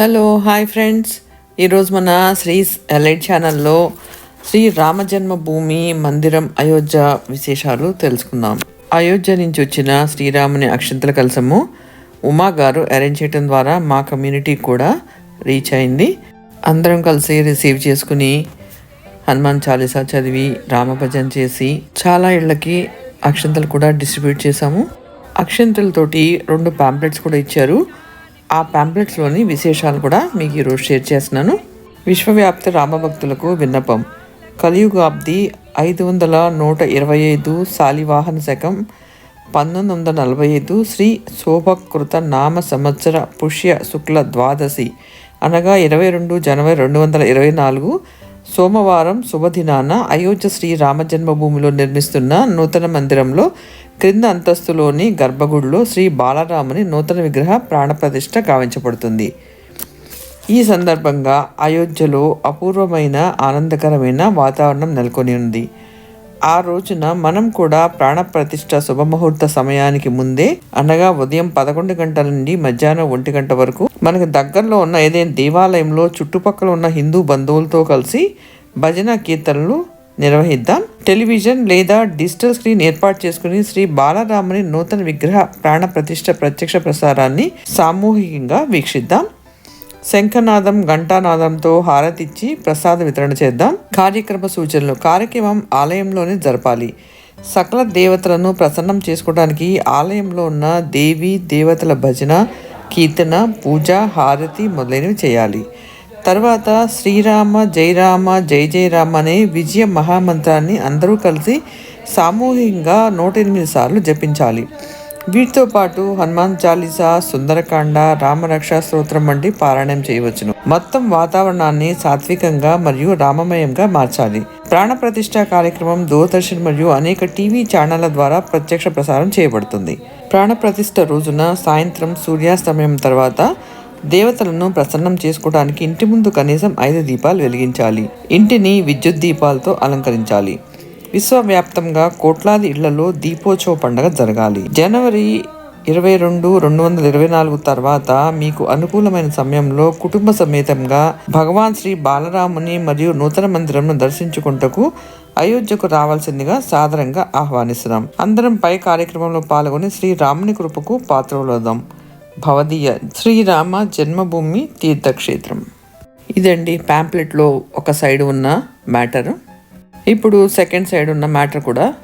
Hello hi friends. ఈరోజు మన Shri elite ఛానల్లో శ్రీ రామజన్మభూమి మందిరం అయోధ్య విశేషాలు తెలుసుకుందాం. అయోధ్య నుంచి వచ్చిన శ్రీరాముని అక్షంతల కలసము ఉమా గారు అరేంజ్ చేయడం ద్వారా మా కమ్యూనిటీ కూడా రీచ్ అయింది. అందరం కలిసి రిసీవ్ చేసుకుని హనుమాన్ చాలీసా చదివి రామభజన్ చేసి చాలా ఇళ్ళకి అక్షంతలు కూడా డిస్ట్రిబ్యూట్ చేశాము. అక్షంతలతోటి రెండు పాంప్లెట్స్ కూడా ఇచ్చారు. ఆ పాంప్లెట్స్లోని విశేషాలు కూడా మీకు ఈరోజు షేర్ చేస్తున్నాను. విశ్వవ్యాప్త రామభక్తులకు విన్నపం. కలియుగాబ్ది ఐదు వందల నూట ఇరవై ఐదు శాలివాహన శకం పంతొమ్మిది వందల నలభై ఐదు శ్రీ శోభకృత నామ సంవత్సర పుష్య శుక్ల ద్వాదశి అనగా ఇరవై రెండు జనవరి రెండు వందల ఇరవై నాలుగు సోమవారం శుభదినాన అయోధ్య శ్రీ రామజన్మభూమిలో నిర్మిస్తున్న నూతన మందిరంలో క్రింద అంతస్తులోని గర్భగుడిలో శ్రీ బాలరాముని నూతన విగ్రహ ప్రాణప్రతిష్ఠ గావించబడుతుంది. ఈ సందర్భంగా అయోధ్యలో అపూర్వమైన ఆనందకరమైన వాతావరణం నెలకొని ఉంది. ఆ రోజున మనం కూడా ప్రాణప్రతిష్ఠ శుభముహూర్త సమయానికి ముందే అనగా ఉదయం పదకొండు గంటల నుండి మధ్యాహ్నం ఒంటి గంట వరకు మనకు దగ్గరలో ఉన్న ఏదైనా దేవాలయంలో చుట్టుపక్కల ఉన్న హిందూ బంధువులతో కలిసి భజన కీర్తనలు నిర్వహిద్దాం. టెలివిజన్ లేదా డిజిటల్ స్క్రీన్ ఏర్పాటు చేసుకుని శ్రీ బాలరాముని నూతన విగ్రహ ప్రాణ ప్రతిష్ట ప్రత్యక్ష ప్రసారాన్ని సామూహికంగా వీక్షిద్దాం. శంఖనాదం ఘంటానాదంతో హారతిచ్చి ప్రసాద వితరణ చేద్దాం. కార్యక్రమ సూచనలు కార్యక్రమం ఆలయంలోనే జరపాలి. సకల దేవతలను ప్రసన్నం చేసుకోవడానికి ఆలయంలో ఉన్న దేవి దేవతల భజన కీర్తన పూజ హారతి మొదలైనవి చేయాలి. తర్వాత శ్రీరామ జయరామ జై జై రామ అనే విజయ మహామంత్రాన్ని అందరూ కలిసి సామూహికంగా నూట ఎనిమిది సార్లు జపించాలి. వీటితో పాటు హనుమాన్ చాలీసా సుందరకాండ రామరక్ష స్తోత్రం వంటి పారాయణం చేయవచ్చును. మొత్తం వాతావరణాన్ని సాత్వికంగా మరియు రామమయంగా మార్చాలి. ప్రాణప్రతిష్ట కార్యక్రమం దూరదర్శన్ మరియు అనేక టీవీ ఛానళ్ళ ద్వారా ప్రత్యక్ష ప్రసారం చేయబడుతుంది. ప్రాణప్రతిష్ఠ రోజున సాయంత్రం సూర్యాస్తమయం తర్వాత దేవతలను ప్రసన్నం చేసుకోవడానికి ఇంటి ముందు కనీసం ఐదు దీపాలు వెలిగించాలి. ఇంటిని విద్యుత్ దీపాలతో అలంకరించాలి. విశ్వవ్యాప్తంగా కోట్లాది ఇళ్ళలో దీపోత్సవ పండుగ జరగాలి. జనవరి ఇరవై రెండు రెండు వందల ఇరవై నాలుగు తర్వాత మీకు అనుకూలమైన సమయంలో కుటుంబ సమేతంగా భగవాన్ శ్రీ బాలరాముని మరియు నూతన మందిరంను దర్శించుకుంటకు అయోధ్యకు రావాల్సిందిగా సాధారణంగా ఆహ్వానిస్తున్నాం. అందరం పై కార్యక్రమంలో పాల్గొని శ్రీ రాముని కృపకు పాత్రలోదాం భవదీయ శ్రీరామ జన్మభూమి తీర్థక్షేత్రం. ఇదండి ప్యాంప్లెట్లో ఒక సైడ్ ఉన్న మ్యాటర్. ఇప్పుడు సెకండ్ సైడ్ ఉన్న మ్యాటర్ కూడా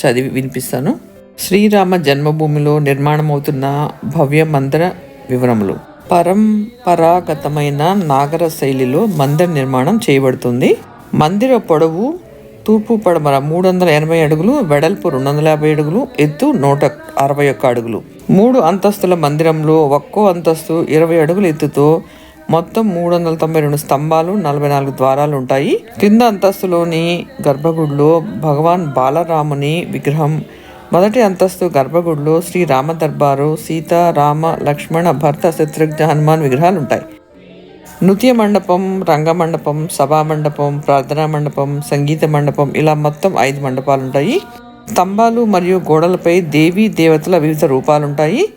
చదివి వినిపిస్తాను. శ్రీరామ జన్మభూమిలో నిర్మాణమవుతున్న భవ్య మందిర వివరములు. పరంపరాగతమైన నాగర శైలిలో మందిర నిర్మాణం చేయబడుతుంది. మందిర పొడవు తూర్పు పడమర మూడు వందల ఎనభై అడుగులు వెడల్పు రెండు వందల యాభై అడుగులు ఎత్తు నూట అరవై ఒక్క అడుగులు. మూడు అంతస్తుల మందిరంలో ఒక్కో అంతస్తు ఇరవై అడుగుల ఎత్తుతో మొత్తం మూడు వందల తొంభై రెండు స్తంభాలు నలభై నాలుగు ద్వారాలు ఉంటాయి కింద అంతస్తులోని గర్భగుడిలో భగవాన్ బాలరాముని విగ్రహం మొదటి అంతస్తు గర్భగుడిలో శ్రీ రామ దర్బారు సీత రామ లక్ష్మణ భర్త శత్రుఘ్న హనుమాన్ విగ్రహాలు ఉంటాయి నృత్య మండపం రంగమండపం సభా మండపం ప్రార్థనా మండపం సంగీత మండపం ఇలా మొత్తం ఐదు మండపాలు ఉంటాయి స్తంభాలు మరియు గోడలపై దేవీ దేవతల వివిధ రూపాలు ఉంటాయి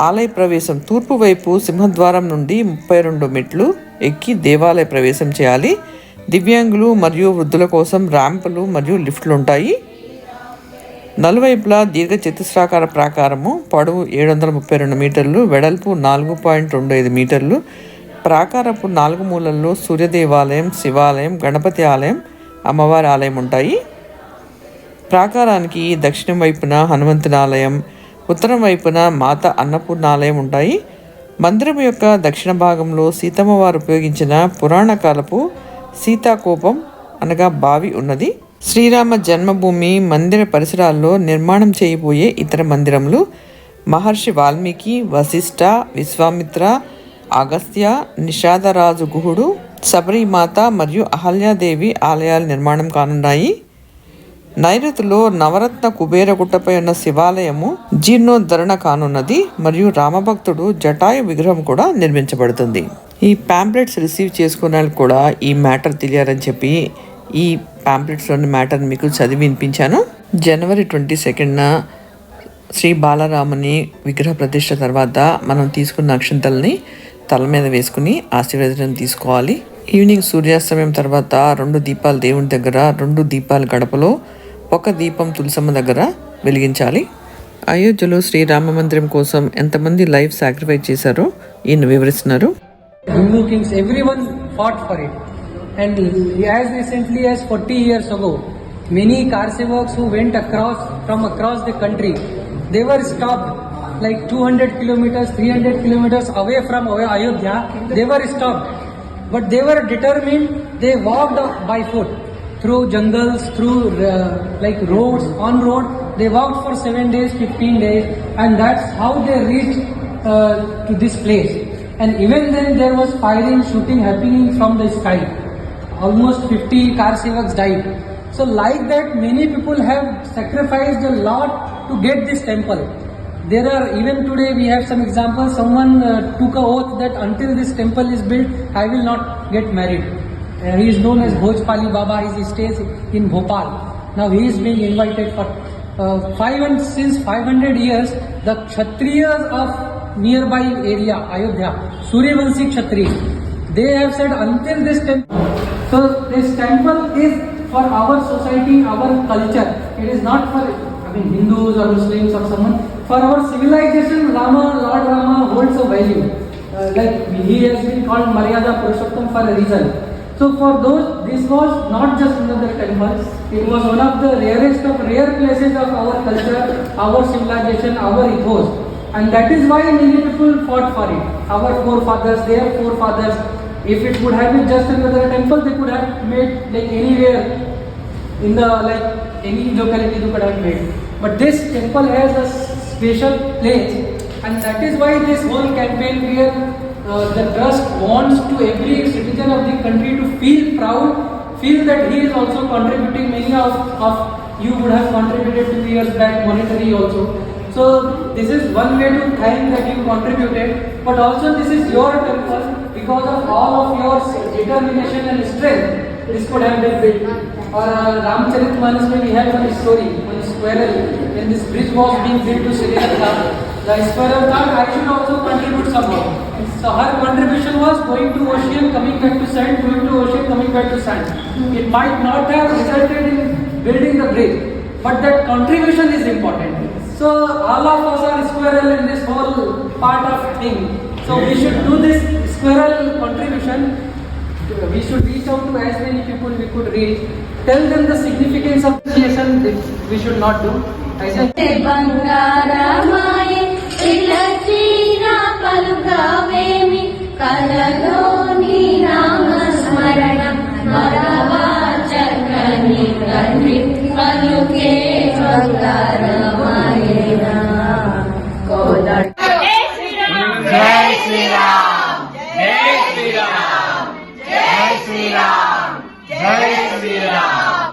ఆలయ ప్రవేశం తూర్పు వైపు సింహద్వారం నుండి ముప్పై రెండు మెట్లు ఎక్కి దేవాలయ ప్రవేశం చేయాలి. దివ్యాంగులు మరియు వృద్ధుల కోసం ర్యాంపులు మరియు లిఫ్ట్లు ఉంటాయి నలువైపులా దీర్ఘ చతుస్రాకార ప్రాకారము పొడవు ఏడు వందల ముప్పై రెండు మీటర్లు వెడల్పు నాలుగు పాయింట్ రెండు ఐదు మీటర్లు. ప్రాకారపు నాలుగు మూలల్లో సూర్య దేవాలయం శివాలయం గణపతి ఆలయం అమ్మవారి ఆలయం ఉంటాయి ప్రాకారానికి దక్షిణం వైపున హనుమంతుని ఆలయం ఉత్తరం వైపున మాత అన్నపూర్ణ ఆలయం ఉంటాయి. మందిరం యొక్క దక్షిణ భాగంలో సీతమ్మ వారు ఉపయోగించిన పురాణ కాలపు సీతాకోపం అనగా బావి ఉన్నది. శ్రీరామ జన్మభూమి మందిర పరిసరాల్లో నిర్మాణం చేయబోయే ఇతర మందిరములు మహర్షి వాల్మీకి వశిష్ఠ విశ్వామిత్ర అగస్త్య నిషాదరాజు గుహుడు శబరిమాత మరియు అహల్యాదేవి ఆలయాలు నిర్మాణం కానున్నాయి. నైరుతిలో నవరత్న కుబేరగుట్టపై ఉన్న శివాలయము జీర్ణోద్ధరణ కానున్నది మరియు రామభక్తుడు జటాయు విగ్రహం కూడా నిర్మించబడుతుంది. ఈ ప్యాంప్లెట్స్ రిసీవ్ చేసుకున్న కూడా ఈ మ్యాటర్ తెలియాలని చెప్పి ఈ ప్యాంప్లెట్స్లోని మ్యాటర్ మీకు చదివి వినిపించాను. జనవరి ట్వంటీ సెకండ్న శ్రీ బాలరాముని విగ్రహ ప్రతిష్ట తర్వాత మనం తీసుకున్న అక్షంతల్ని తల మీద వేసుకుని ఆశీర్వదనం తీసుకోవాలి. ఈవినింగ్ సూర్యాస్తమయం తర్వాత రెండు దీపాలు దేవుని దగ్గర రెండు దీపాలు గడపలో ఒక దీపం తులసమ్మ దగ్గర వెలిగించాలి అయోధ్యలో శ్రీరామ మందిరం కోసం ఎంతమంది లైఫ్ సాక్రిఫైస్ చేశారో ఈయన వివరిస్తున్నారు Hindu kings, everyone fought for it. And as recently as 40 years ago, many Karsevaks who went across from across the country, they were stopped like 200 kilometers, 300 kilometers away from Ayodhya. They were stopped, but they were determined. They walked by foot through jungles, through uh, like roads, on road. They walked for seven days, 15 days, and that's how they reached uh, to this place. And even then, there was firing, shooting happening from the sky. Almost 50 car sevaks died. So, like that, many people have sacrificed a lot to get this temple. There are even today we have some examples. Someone uh, took a oath that until this temple is built, I will not get married. Uh, he is known as Bhojpali Baba. He stays in Bhopal. Now he is being invited for uh, five and since 500 years, the Kshatriyas of nearby area Ayodhya, Suryavanshi Kshatriyas, they have said until this temple. So this temple is for our society, our culture. It is not for I mean Hindus or Muslims or someone. For our civilization, Rama, Lord Rama holds a value. Uh, like he has been called Maryada Purushottam for a reason. So for those, this was not just another temple. It was one of the rarest of rare places of our culture, our civilization, our ethos. And that is why many people fought for it. Our forefathers, their forefathers. If it would have been just another temple, they could have made like anywhere in the like any locality they could have made. But this temple has a special place, and that is why this whole campaign where uh, the trust wants to every citizen of the country to feel proud, feel that he is also contributing. Many of, of you would have contributed two years back monetary also. So this is one way to thank that you contributed, but also this is your temple because of all of your determination and strength. This could have been built. Or uh, Ramcharit we have one story, one squirrel. When this bridge was being built to Sri Lanka, the squirrel thought I should also contribute somehow. So her contribution was going to ocean, coming back to sand, going to ocean, coming back to sand. It might not have resulted in building the bridge, but that contribution is important. So all of us are squirrel in this whole part of thing. So we should do this squirrel contribution. We should reach out to as many people we could reach. Tell them the significance of creation we should not do. బంగారమాయి పిల్ల చీర పలుకావేమి కలలో నీ నామ